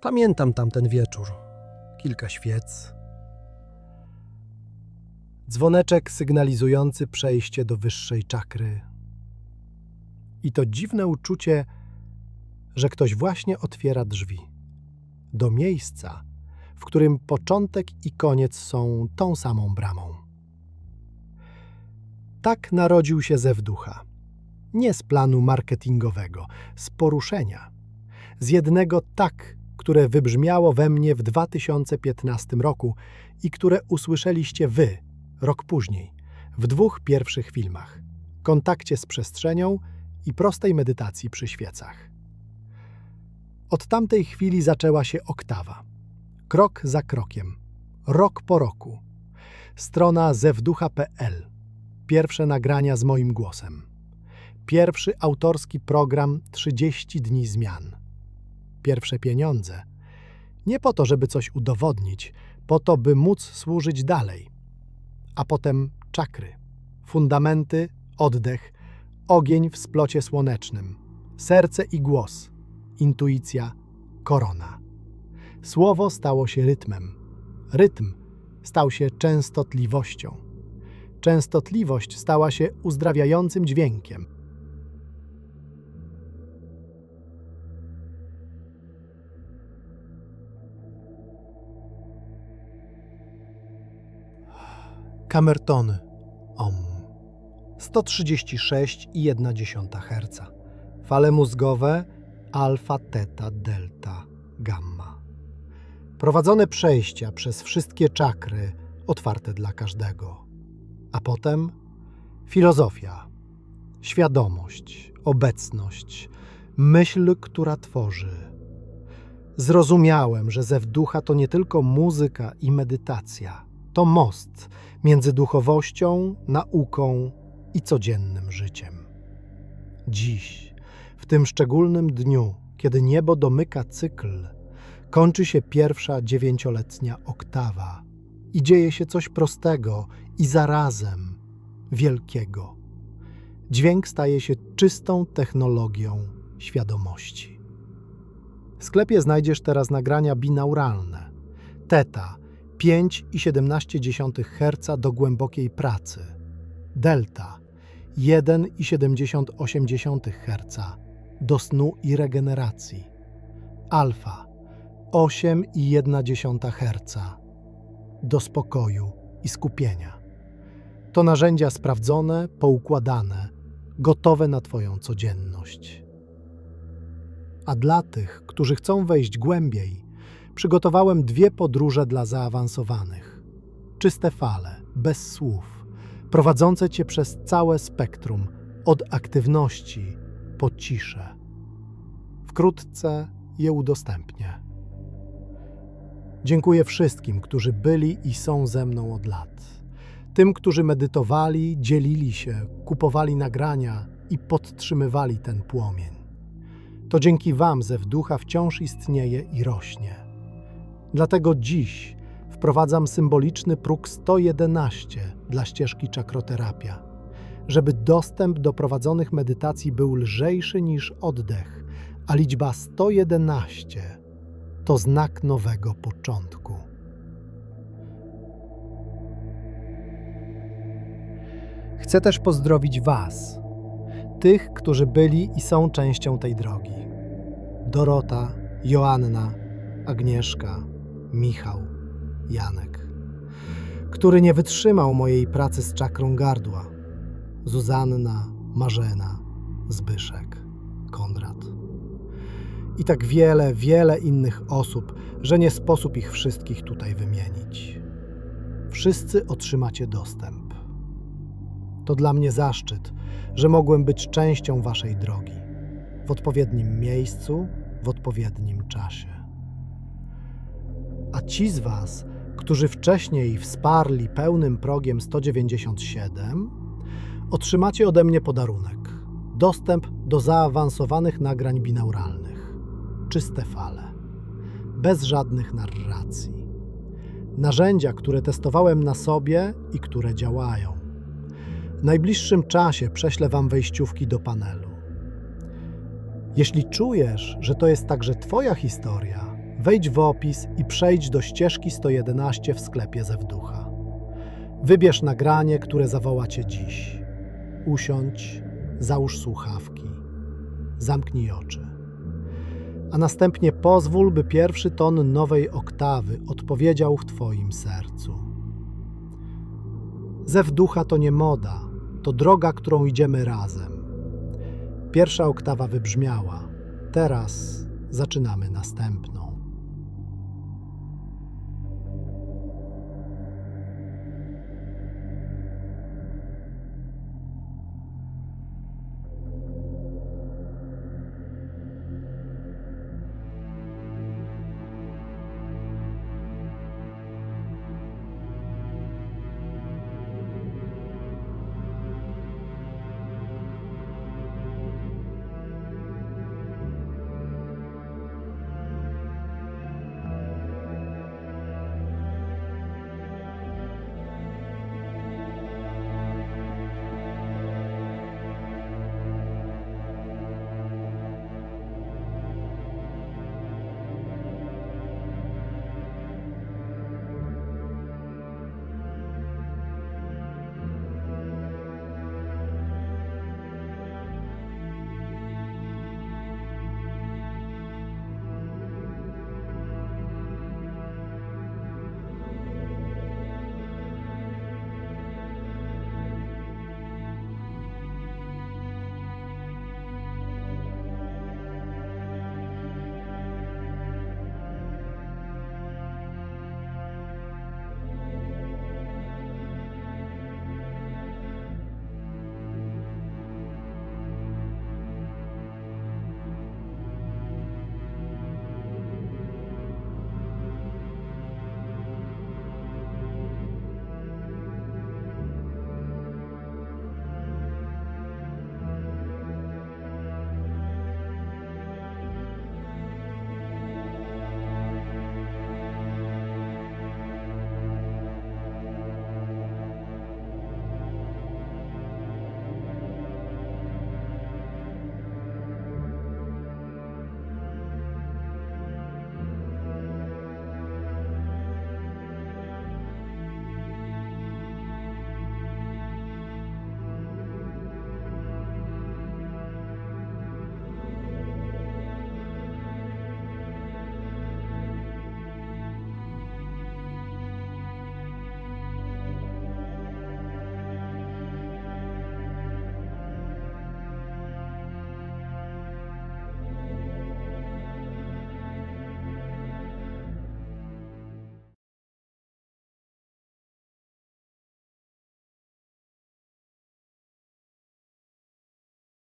Pamiętam tamten wieczór. Kilka świec. Dzwoneczek sygnalizujący przejście do wyższej czakry. I to dziwne uczucie, że ktoś właśnie otwiera drzwi do miejsca, w którym początek i koniec są tą samą bramą. Tak narodził się Zewducha. Nie z planu marketingowego, z poruszenia. Z jednego tak, które wybrzmiało we mnie w 2015 roku i które usłyszeliście wy rok później, w dwóch pierwszych filmach: Kontakcie z przestrzenią i prostej medytacji przy świecach. Od tamtej chwili zaczęła się oktawa. Krok za krokiem, rok po roku. Strona zewducha.pl. Pierwsze nagrania z moim głosem. Pierwszy autorski program 30 dni zmian. Pierwsze pieniądze. Nie po to, żeby coś udowodnić, po to, by móc służyć dalej. A potem czakry, fundamenty, oddech, ogień w splocie słonecznym, serce i głos, intuicja, korona. Słowo stało się rytmem. Rytm stał się częstotliwością. Częstotliwość stała się uzdrawiającym dźwiękiem. Kamertony. Om. 136,1 Hz. Fale mózgowe alfa, teta, delta, gamma. Prowadzone przejścia przez wszystkie czakry, otwarte dla każdego. A potem filozofia, świadomość, obecność, myśl, która tworzy. Zrozumiałem, że zew ducha to nie tylko muzyka i medytacja, to most między duchowością, nauką i codziennym życiem. Dziś, w tym szczególnym dniu, kiedy niebo domyka cykl, kończy się pierwsza dziewięcioletnia oktawa i dzieje się coś prostego i zarazem wielkiego. Dźwięk staje się czystą technologią świadomości. W sklepie znajdziesz teraz nagrania binauralne. Teta 5,17 Hz do głębokiej pracy. Delta 1,78 Hz do snu i regeneracji. Alfa 8,1 Hz do spokoju i skupienia. To narzędzia sprawdzone, poukładane, gotowe na Twoją codzienność. A dla tych, którzy chcą wejść głębiej, przygotowałem dwie podróże dla zaawansowanych. Czyste fale, bez słów, prowadzące Cię przez całe spektrum, od aktywności po ciszę. Wkrótce je udostępnię. Dziękuję wszystkim, którzy byli i są ze mną od lat. Tym, którzy medytowali, dzielili się, kupowali nagrania i podtrzymywali ten płomień. To dzięki Wam zew ducha wciąż istnieje i rośnie. Dlatego dziś wprowadzam symboliczny próg 111 dla ścieżki czakroterapia, żeby dostęp do prowadzonych medytacji był lżejszy niż oddech, a liczba 111 to znak nowego początku. Chcę też pozdrowić Was, tych, którzy byli i są częścią tej drogi. Dorota, Joanna, Agnieszka, Michał, Janek, który nie wytrzymał mojej pracy z czakrą gardła. Zuzanna, Marzena, Zbyszek, Konrad. I tak wiele, wiele innych osób, że nie sposób ich wszystkich tutaj wymienić. Wszyscy otrzymacie dostęp. To dla mnie zaszczyt, że mogłem być częścią Waszej drogi, w odpowiednim miejscu, w odpowiednim czasie. A ci z Was, którzy wcześniej wsparli pełnym progiem 197, otrzymacie ode mnie podarunek dostęp do zaawansowanych nagrań binauralnych, czyste fale, bez żadnych narracji. Narzędzia, które testowałem na sobie i które działają. W najbliższym czasie prześlę Wam wejściówki do panelu. Jeśli czujesz, że to jest także Twoja historia, wejdź w opis i przejdź do ścieżki 111 w sklepie Zewducha. Wybierz nagranie, które zawoła Cię dziś. Usiądź, załóż słuchawki, zamknij oczy. A następnie pozwól, by pierwszy ton nowej oktawy odpowiedział w Twoim sercu. Zew ducha to nie moda, to droga, którą idziemy razem. Pierwsza oktawa wybrzmiała, teraz zaczynamy następną.